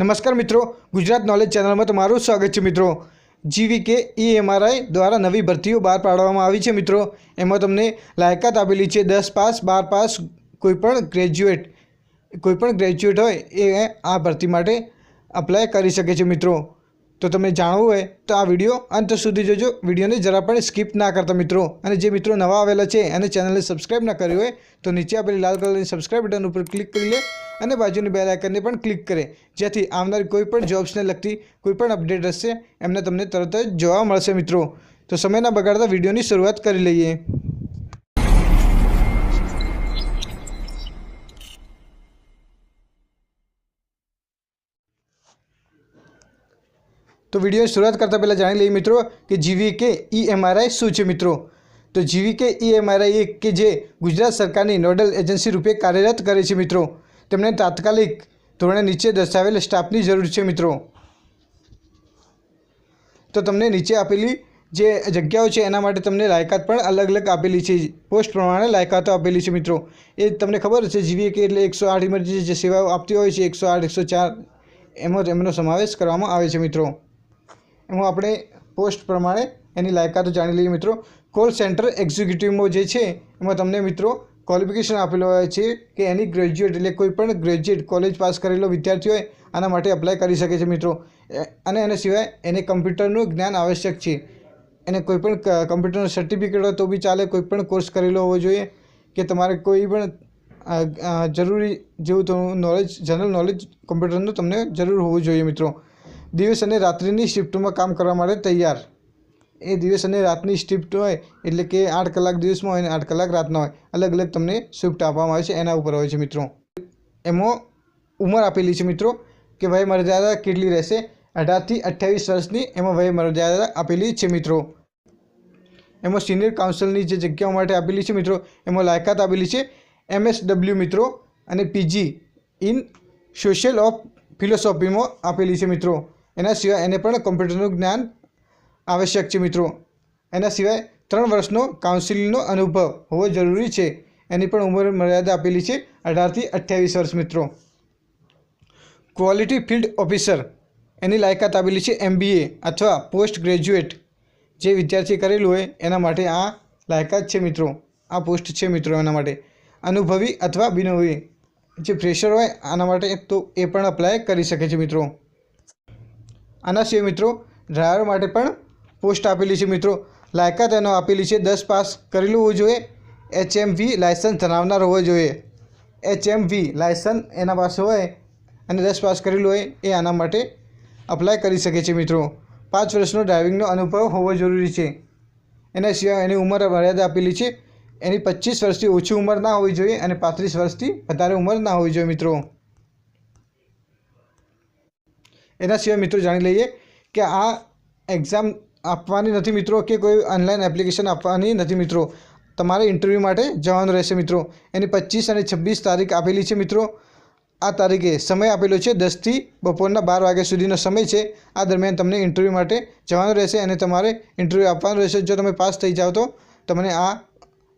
નમસ્કાર મિત્રો, ગુજરાત નોલેજ ચેનલમાં તમારું સ્વાગત છે મિત્રો. જીવીકે ઈએમઆરઆઈ દ્વારા નવી ભરતીઓ બહાર પાડવામાં આવી છે મિત્રો. એમાં તમને લાયકાત આપેલી છે, દસ પાસ, બાર પાસ કોઈપણ ગ્રેજ્યુએટ કોઈપણ ગ્રેજ્યુએટ હોય એ આ ભરતી માટે અપ્લાય કરી શકે છે મિત્રો. તો તમને જાણવું હોય તો આ વીડિયો અંત સુધી જોજો. વિડીયોને જરા પણ સ્કીપ ના કરતા મિત્રો. અને જે મિત્રો નવા આવેલા છે અને ચેનલને સબસ્ક્રાઈબ ના કર્યું હોય, તો નીચે આપેલી લાલ કલરની સબસ્ક્રાઈબ બટન ઉપર ક્લિક કરી લે અને બાજુની બેલ આઇકનને પણ ક્લિક કરે. જેથી આવનારી કોઈપણ જોબ્સને લગતી કોઈપણ અપડેટ હશે, એમને તમને તરત જ જોવા મળશે મિત્રો. તો સમયના બગાડતા વિડીયોની શરૂઆત કરી લઈએ. તો વિડીયોની શરૂઆત કરતાં પહેલાં જાણી લઈએ મિત્રો કે જીવી કે ઈએમઆરઆઈ શું છે મિત્રો? તો જીવી કે ઈએમઆરઆઈ એક કે જે ગુજરાત સરકારની નોડલ એજન્સી રૂપે કાર્યરત કરે છે મિત્રો. તેમને તાત્કાલિક ધોરણે નીચે દર્શાવેલ સ્ટાફની જરૂર છે મિત્રો. તો તમને નીચે આપેલી જે જગ્યાઓ છે એના માટે તમને લાયકાત પણ અલગ અલગ આપેલી છે. પોસ્ટ પ્રમાણે લાયકાતો આપેલી છે મિત્રો. એ તમને ખબર છે જીવી કે એટલે એકસો આઠ ઇમરજન્સી જે સેવાઓ આપતી હોય છે, એકસો આઠ, એકસો ચાર, એમાં એમનો સમાવેશ કરવામાં આવે છે મિત્રો. એમાં આપણે પોસ્ટ પ્રમાણે એની લાયકાતો જાણી લઈએ મિત્રો. કોલ સેન્ટર એક્ઝિક્યુટિવમાં જે છે, એમાં તમને મિત્રો ક્વોલિફિકેશન આપેલો હોય છે કે એની ગ્રેજ્યુએટ એટલે કોઈ પણ ગ્રેજ્યુએટ કોલેજ પાસ કરેલો વિદ્યાર્થી હોય, આના માટે અપ્લાય કરી શકે છે મિત્રો. અને એના સિવાય એને કમ્પ્યુટરનું જ્ઞાન આવશ્યક છે. એને કોઈપણ કમ્પ્યુટરનું સર્ટિફિકેટ હોય તો બી ચાલે કોઈપણ કોર્સ કરેલો હોવો જોઈએ કે તમારે કોઈ પણ જરૂરી જેવું નોલેજ જનરલ નોલેજ કમ્પ્યુટરનું તમને જરૂર હોવું જોઈએ મિત્રો. દિવસ અને રાત્રિની શિફ્ટમાં કામ કરવા માટે તૈયાર. એ દિવસ અને રાતની શિફ્ટ હોય એટલે કે આઠ કલાક દિવસમાં હોય અને આઠ કલાક રાતના હોય. અલગ અલગ તમને શિફ્ટ આપવામાં આવે છે, એના ઉપર હોય છે મિત્રો. એમાં ઉંમર આપેલી છે મિત્રો કે ભાઈ મર્યાદા કેટલી રહેશે? અઢારથી અઠ્યાવીસ વર્ષની એમાં વય મર્યાદા આપેલી છે મિત્રો. એમાં સિનિયર કાઉન્સિલની જે જગ્યાઓ માટે આપેલી છે મિત્રો, એમાં લાયકાત આપેલી છે. એમએસડબલ્યુ મિત્રો અને પીજી ઇન સોશિયલ ઓફ ફિલોસોફીમાં આપેલી છે મિત્રો. એના સિવાય એને પણ કોમ્પ્યુટરનું જ્ઞાન આવશ્યક છે મિત્રો. એના સિવાય ત્રણ વર્ષનો કાઉન્સિલિંગનો અનુભવ હોવો જરૂરી છે. એની પણ ઉંમર મર્યાદા આપેલી છે અઢારથી અઠ્યાવીસ વર્ષ મિત્રો. ક્વોલિટી ફિલ્ડ ઓફિસર એની લાયકાત આપેલી છે એમબીએ અથવા પોસ્ટ ગ્રેજ્યુએટ જે વિદ્યાર્થી કરેલું હોય એના માટે આ લાયકાત છે મિત્રો. આ પોસ્ટ છે મિત્રો એના માટે. અનુભવી અથવા બિનઅનુભવી જે ફ્રેશર હોય આના માટે તો એ પણ અપ્લાય કરી શકે છે મિત્રો. આના સિવાય મિત્રો, ડ્રાઈવર માટે પણ પોસ્ટ આપેલી છે મિત્રો. લાયકાત એનો આપેલી છે, દસ પાસ કરેલું હોવું જોઈએ. એચ એમ વી લાયસન્સ ધરાવનાર હોવો જોઈએ. એચ એમ વી લાયસન્સ એના પાસે હોય અને દસ પાસ કરેલું હોય એ આના માટે અપ્લાય કરી શકે છે મિત્રો. પાંચ વર્ષનો ડ્રાઇવિંગનો અનુભવ હોવો જરૂરી છે. એના સિવાય એની ઉંમર મર્યાદા આપેલી છે. એની પચીસ વર્ષથી ઓછી ઉંમર ના હોવી જોઈએ અને પાંત્રીસ વર્ષથી વધારે ઉંમર ના હોવી જોઈએ મિત્રો. એના સિવાય મિત્રો જાણી લઈએ કે આ એક્ઝામ આપવાની નથી મિત્રો કે કોઈ ઓનલાઈન એપ્લિકેશન આપવાની નથી મિત્રો. તમારે ઇન્ટરવ્યૂ માટે જવાનું રહેશે મિત્રો. એની પચીસ અને છવ્વીસ તારીખ આપેલી છે મિત્રો. આ તારીખે સમય આપેલો છે દસથી બપોરના બાર વાગ્યા સુધીનો સમય છે. આ દરમિયાન તમને ઇન્ટરવ્યૂ માટે જવાનું રહેશે અને તમારે ઇન્ટરવ્યૂ આપવાનું રહેશે. જો તમે પાસ થઈ જાઓ તો તમને આ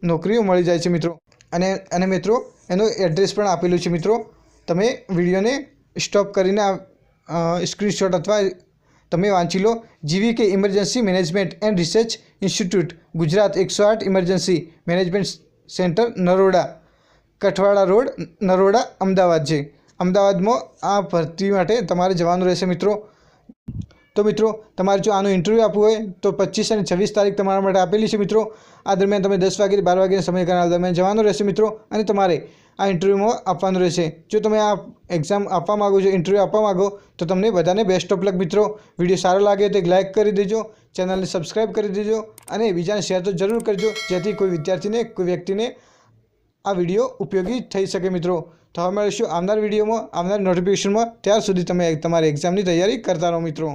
નોકરીઓ મળી જાય છે મિત્રો. અને અને મિત્રો એનું એડ્રેસ પણ આપેલું છે મિત્રો. તમે વિડીયોને સ્ટોપ કરીને સ્ક્રીનશોટ અથવા તમે વાંચી લો. G V K emergency management and research institute Gujarat એકસો આઠ emergency management centre Naroda. Kathwada road, Naroda, Ahmedabad છે. અમદાવાદમાં આ ભરતી માટે તમારે જવાનું રહેશે મિત્રો. તો મિત્રો, તમારે જો આનું ઇન્ટરવ્યૂ આપવું હોય, તો પચીસ અને છવ્વીસ તારીખ તમારા માટે આપેલી છે મિત્રો. આ દરમિયાન તમે દસ વાગ્યાથી બાર વાગ્યાના સમયગાળા દરમિયાન જવાનું રહેશે મિત્રો અને તમારે આ ઇન્ટરવ્યૂમાં આપવાનું રહેશે. જો તમે આ એક્ઝામ આપવા માગો છો ઇન્ટરવ્યૂ આપવા માગો, તો તમને બધાને બેસ્ટ ઓફ લક મિત્રો. વીડિયો સારો લાગે તો એક લાઇક કરી દેજો ચેનલને સબસ્ક્રાઈબ કરી દેજો અને બીજાને શેર તો જરૂર કરજો, જેથી કોઈ વિદ્યાર્થીને, કોઈ વ્યક્તિને આ વીડિયો ઉપયોગી થઈ શકે મિત્રો. તો હવે મળીશું આવનાર વિડીયોમાં, આવનાર નોટિફિકેશનમાં ત્યાર સુધી તમે તમારી એક્ઝામની તૈયારી કરતા રહો મિત્રો.